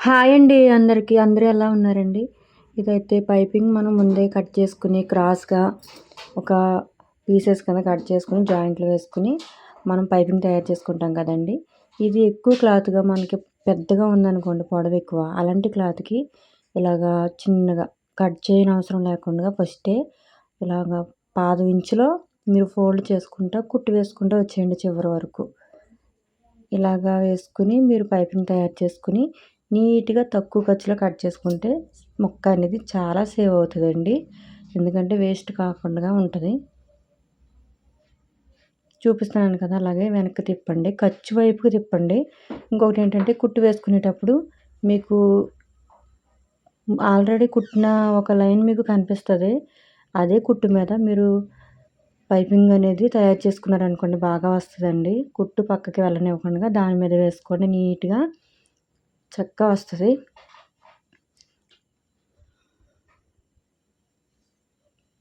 Hi అండి అందరికీ. అందరూ ఎలా ఉన్నారండి? ఇదైతే పైపింగ్ మనం ముందే కట్ చేసుకుని క్రాస్గా ఒక పీసెస్ కింద కట్ చేసుకుని జాయింట్లు వేసుకుని మనం పైపింగ్ తయారు చేసుకుంటాం కదండి. ఇది ఎక్కువ క్లాత్గా మనకి పెద్దగా ఉందనుకోండి పొడవు ఎక్కువ. అలాంటి క్లాత్కి ఇలాగా చిన్నగా కట్ చేయని అవసరం లేకుండా ఫస్టే ఇలాగా పాదు ఇంచులో మీరు ఫోల్డ్ చేసుకుంటా కుట్టు వేసుకుంటూ వచ్చేయండి చివరి వరకు. ఇలాగా వేసుకుని మీరు పైపింగ్ తయారు చేసుకుని నీట్గా తక్కువ ఖర్చులో కట్ చేసుకుంటే మొక్క అనేది చాలా సేవ్ అవుతుందండి. ఎందుకంటే వేస్ట్ కాకుండా ఉంటుంది. చూపిస్తున్నాను కదా అలాగే వెనక్కి తిప్పండి. ఖర్చు వైపుకి తిప్పండి. ఇంకొకటి ఏంటంటే కుట్టు వేసుకునేటప్పుడు మీకు ఆల్రెడీ కుట్టిన ఒక లైన్ మీకు కనిపిస్తుంది. అదే కుట్టు మీద మీరు పైపింగ్ అనేది తయారు చేసుకున్నారనుకోండి బాగా వస్తుందండి. కుట్టు పక్కకి వెళ్ళనివ్వకుండా దాని మీద వేసుకోండి నీట్గా చక్కగా వస్తుంది.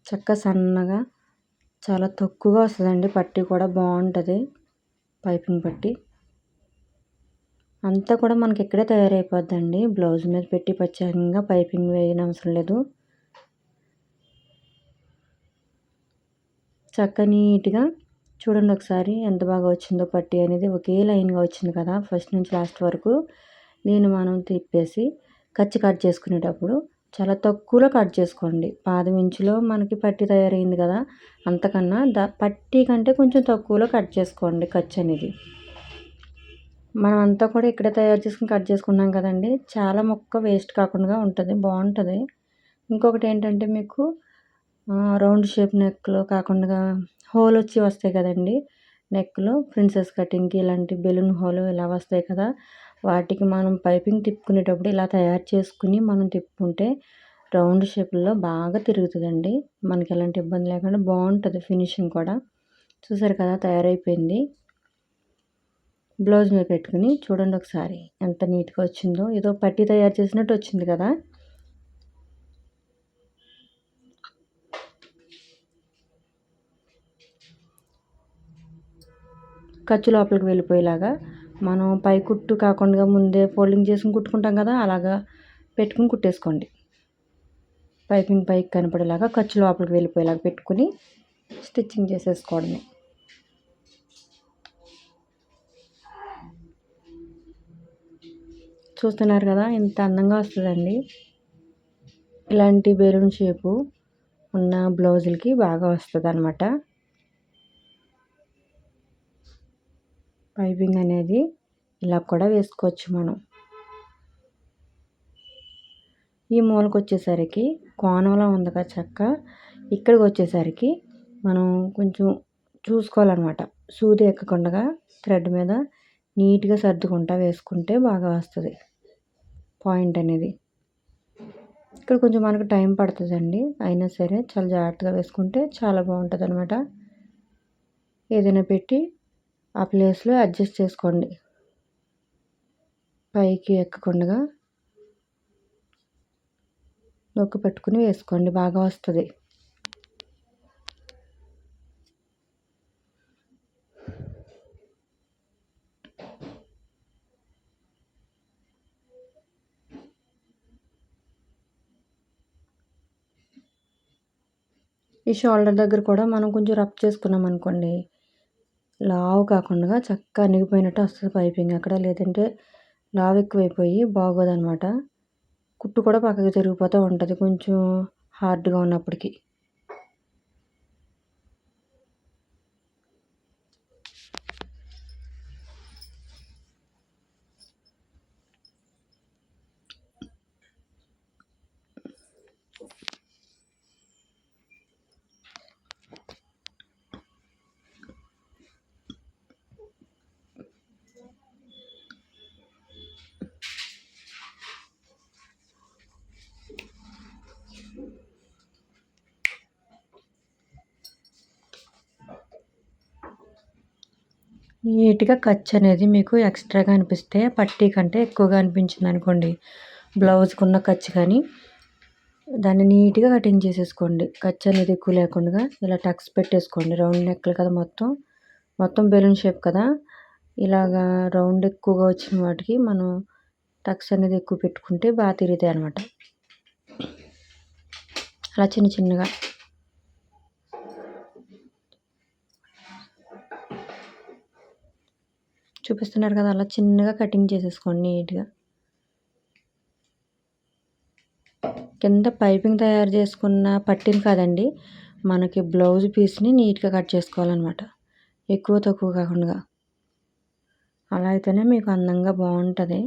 చక్క సన్నగా చాలా తక్కువగా వస్తుందండి. పట్టి కూడా బాగుంటుంది. పైపింగ్ పట్టి. అంతా కూడా మనకి ఇక్కడే తయారైపోద్దండి. బ్లౌజ్ మీద పెట్టి ప్రత్యేకంగా పైపింగ్ వేయని అవసరం లేదు. చక్క నీట్గా చూడండి ఒకసారి ఎంత బాగా వచ్చిందో పట్టి అనేది. ఒకే లైన్గా వచ్చింది కదా ఫస్ట్ నుంచి లాస్ట్ వరకు. నేను మనం తిప్పేసి కచ్చి కట్ చేసుకునేటప్పుడు చాలా తక్కువలో కట్ చేసుకోండి. పాదం ఇంచులో మనకి పట్టి తయారైంది కదా అంతకన్నా ద పట్టి కంటే కొంచెం తక్కువలో కట్ చేసుకోండి ఖర్చు అనేది. మనం అంతా కూడా ఇక్కడే తయారు చేసుకుని కట్ చేసుకున్నాం కదండి. చాలా మొక్క వేస్ట్ కాకుండా ఉంటుంది బాగుంటుంది. ఇంకొకటి ఏంటంటే మీకు రౌండ్ షేప్ నెక్లో కాకుండా హోల్ వచ్చి వస్తాయి కదండి. నెక్లో ప్రిన్సెస్ కటింగ్కి ఇలాంటి బెలూన్ హోలు ఇలా వస్తాయి కదా వాటికి మనం పైపింగ్ తిప్పుకునేటప్పుడు ఇలా తయారు చేసుకుని మనం తిప్పుకుంటే రౌండ్ షేప్లో బాగా తిరుగుతుందండి. మనకి ఎలాంటి ఇబ్బంది లేకుండా బాగుంటుంది ఫినిషింగ్ కూడా. చూసారు కదా తయారైపోయింది. బ్లౌజ్ మీద పెట్టుకుని చూడండి ఒకసారి ఎంత నీట్గా వచ్చిందో. ఏదో పట్టి తయారు చేసినట్టు వచ్చింది కదా. ఖర్చు లోపలికి వెళ్ళిపోయేలాగా మనం పై కుట్టు కాకుండా ముందే ఫోల్డింగ్ చేసుకుని కుట్టుకుంటాం కదా అలాగా పెట్టుకుని కుట్టేసుకోండి. పైపింగ్ పైకి కనపడేలాగా ఖర్చు లోపలికి వెళ్ళిపోయేలాగా పెట్టుకుని స్టిచ్చింగ్ చేసేసుకోవడమే. చూస్తున్నారు కదా ఇంత అందంగా వస్తుందండి. ఇలాంటి బెలూన్ షేపు ఉన్న బ్లౌజులకి బాగా వస్తుంది అనమాట పైపింగ్ అనేది ఇలా కూడా వేసుకోవచ్చు మనం. ఈ మూలకు వచ్చేసరికి కోణంలో ఉంది కదా చెక్క. ఇక్కడికి వచ్చేసరికి మనం కొంచెం చూసుకోవాలన్నమాట. సూది ఎక్కకుండా థ్రెడ్ మీద నీట్గా సర్దుకుంటా వేసుకుంటే బాగా వస్తుంది పాయింట్ అనేది. ఇక్కడ కొంచెం మనకు టైం పడుతుందండి. అయినా సరే చాలా జాగ్రత్తగా వేసుకుంటే చాలా బాగుంటుంది అనమాట ఏదైనా పెట్టి ఆ ప్లేస్లో అడ్జస్ట్ చేసుకోండి. పైకి ఎక్కకుండా నొక్కి పెట్టుకుని వేసుకోండి. బాగా వస్తుంది. ఈ షోల్డర్ దగ్గర కూడా మనం కొంచెం రబ్ చేసుకున్నాం అనుకోండి లావు కాకుండా చక్కగా అణిగిపోయినట్టు వస్తుంది పైపింగ్ అక్కడ. లేదంటే లావు ఎక్కువైపోయి బాగోదనమాట కుట్టు కూడా పక్కకి జరిగిపోతూ ఉంటుంది. కొంచెం హార్డ్గా ఉన్నప్పటికీ. నీట్గా ఖర్చు అనేది మీకు ఎక్స్ట్రాగా అనిపిస్తే పట్టీ కంటే ఎక్కువగా అనిపించింది అనుకోండి బ్లౌజ్కి ఉన్న ఖర్చు కానీ దాన్ని నీట్గా కటింగ్ చేసేసుకోండి. ఖర్చు అనేది ఎక్కువ లేకుండా ఇలా టక్స్ పెట్టేసుకోండి. రౌండ్ నెక్లు కదా మొత్తం. మొత్తం బెలూన్ షేప్ కదా. ఇలాగా రౌండ్ ఎక్కువగా వచ్చిన వాటికి మనం టక్స్ అనేది ఎక్కువ పెట్టుకుంటే బాగా తిరుగుతాయి అనమాట అలా చిన్న చిన్నగా. చూపిస్తున్నారు కదా అలా చిన్నగా కటింగ్ చేసేసుకోండి నీట్గా. కింద పైపింగ్ తయారు చేసుకున్న పట్టీలు కాదండి మనకి బ్లౌజ్ పీస్ని నీట్గా కట్ చేసుకోవాలన్నమాట. ఎక్కువ తక్కువ కాకుండా. అలా అయితేనే మీకు అందంగా బాగుంటుంది.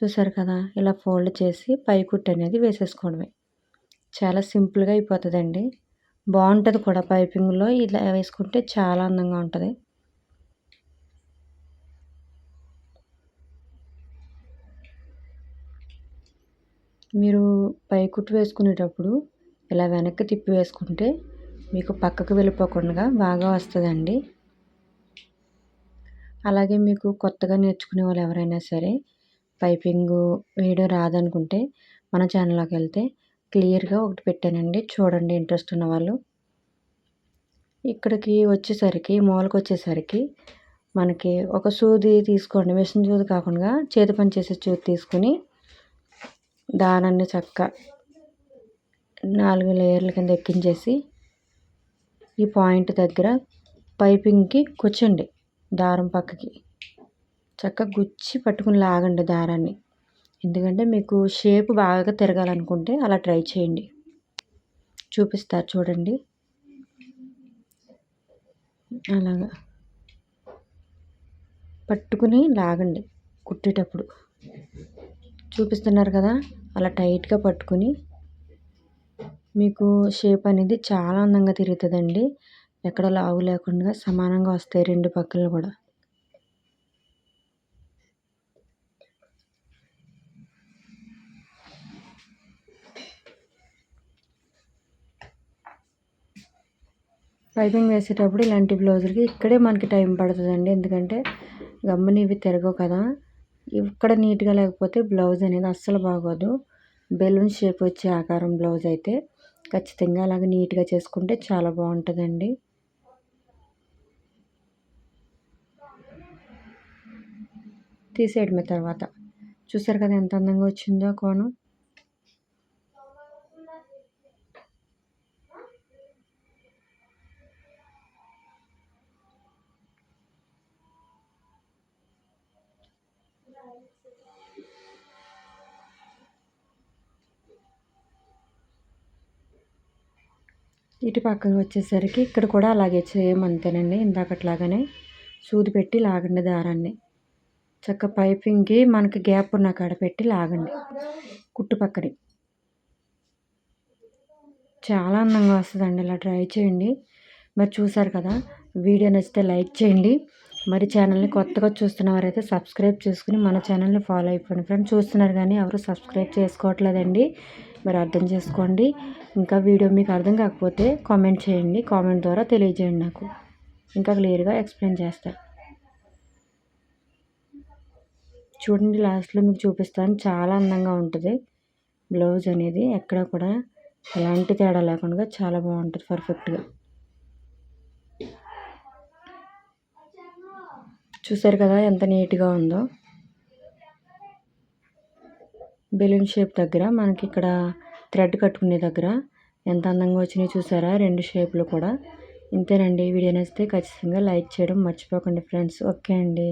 చూసారు కదా ఇలా ఫోల్డ్ చేసి పై కుట్టు అనేది వేసేసుకోవడమే. చాలా సింపుల్గా అయిపోతుందండి. బాగుంటుంది కూడా పైపింగ్లో ఇలా వేసుకుంటే చాలా అందంగా ఉంటుంది. మీరు పై కుట్టు వేసుకునేటప్పుడు ఇలా వెనక్కి తిప్పి వేసుకుంటే మీకు పక్కకు వెళ్ళిపోకుండా బాగా వస్తుందండి. అలాగే మీకు కొత్తగా నేర్చుకునే వాళ్ళు ఎవరైనా సరే పైపింగ్ వేయడం రాదనుకుంటే మన ఛానల్లోకి వెళ్తే క్లియర్గా ఒకటి పెట్టానండి. చూడండి ఇంట్రెస్ట్ ఉన్న వాళ్ళు. ఇక్కడికి వచ్చేసరికి మూలకు వచ్చేసరికి మనకి ఒక సూది తీసుకోండి. మిషన్ సూది కాకుండా చేతి పని చేసే సూది తీసుకుని దానాన్ని చక్క నాలుగు లేయర్ల కింద ఎక్కించేసి ఈ పాయింట్ దగ్గర పైపింగ్కి కూర్చోండి దారం పక్కకి. చక్కగా గుచ్చి పట్టుకుని లాగండి దారాన్ని. ఎందుకంటే మీకు షేప్ బాగా తిరగాలనుకుంటే అలా ట్రై చేయండి. చూపిస్తారు చూడండి. అలాగా. పట్టుకుని లాగండి కుట్టేటప్పుడు. చూపిస్తున్నారు కదా? అలా టైట్గా పట్టుకుని మీకు షేప్ అనేది చాలా అందంగా తిరుగుతుందండి. ఎక్కడ లావు లేకుండా సమానంగా వస్తాయి రెండు పక్కలు కూడా. పైపింగ్ వేసేటప్పుడు ఇలాంటి బ్లౌజులకి ఇక్కడే మనకి టైం పడుతుందండి. ఎందుకంటే గమ్ముని ఇవి తిరగవు కదా. ఇక్కడ నీట్గా లేకపోతే బ్లౌజ్ అనేది అస్సలు బాగోదు. బెలూన్ షేప్ వచ్చే ఆకారం బ్లౌజ్ అయితే ఖచ్చితంగా అలాగ నీట్గా చేసుకుంటే చాలా బాగుంటుందండి. తీసేయడమే తర్వాత. చూసారు కదా ఎంత అందంగా వచ్చిందో కోణం? ఇటు పక్కన వచ్చేసరికి ఇక్కడ కూడా అలాగే సేమ్ అంతేనండి. ఇందాకట్లాగానే సూది పెట్టి లాగండి దారాన్ని. చక్క పైపింగ్కి మనకి గ్యాప్ ఉన్న కాడ పెట్టి లాగండి కుట్టుపక్కని చాలా అందంగా వస్తుందండి ఇలా ట్రై చేయండి. మరి చూసారు కదా వీడియో నచ్చితే లైక్ చేయండి. మరి ఛానల్ని కొత్తగా చూస్తున్న వారైతే సబ్స్క్రైబ్ చేసుకుని మన ఛానల్ని ఫాలో అయిపోండి. ఫ్రెండ్స్ చూస్తున్నారు కానీ ఎవరు సబ్స్క్రైబ్ చేసుకోవట్లేదండి. మరి అర్థం చేసుకోండి. ఇంకా వీడియో మీకు అర్థం కాకపోతే కామెంట్ చేయండి. కామెంట్ ద్వారా తెలియజేయండి నాకు. ఇంకా క్లియర్గా ఎక్స్ప్లెయిన్ చేస్తాను చూడండి లాస్ట్లో మీకు చూపిస్తాను. చాలా అందంగా ఉంటుంది. బ్లౌజ్ అనేది ఎక్కడ కూడా ఎలాంటి తేడా లేకుండా చాలా బాగుంటుంది పర్ఫెక్ట్గా. చూసారు కదా ఎంత నీట్గా ఉందో. బెలూన్ షేప్ దగ్గర మనకి ఇక్కడ థ్రెడ్ కట్టుకునే దగ్గర ఎంత అందంగా వచ్చినాయి చూసారా? రెండు షేపులు కూడా. ఇంతేనండి. వీడియో నచ్చితే ఖచ్చితంగా లైక్ చేయడం మర్చిపోకండి ఫ్రెండ్స్. ఓకే అండి.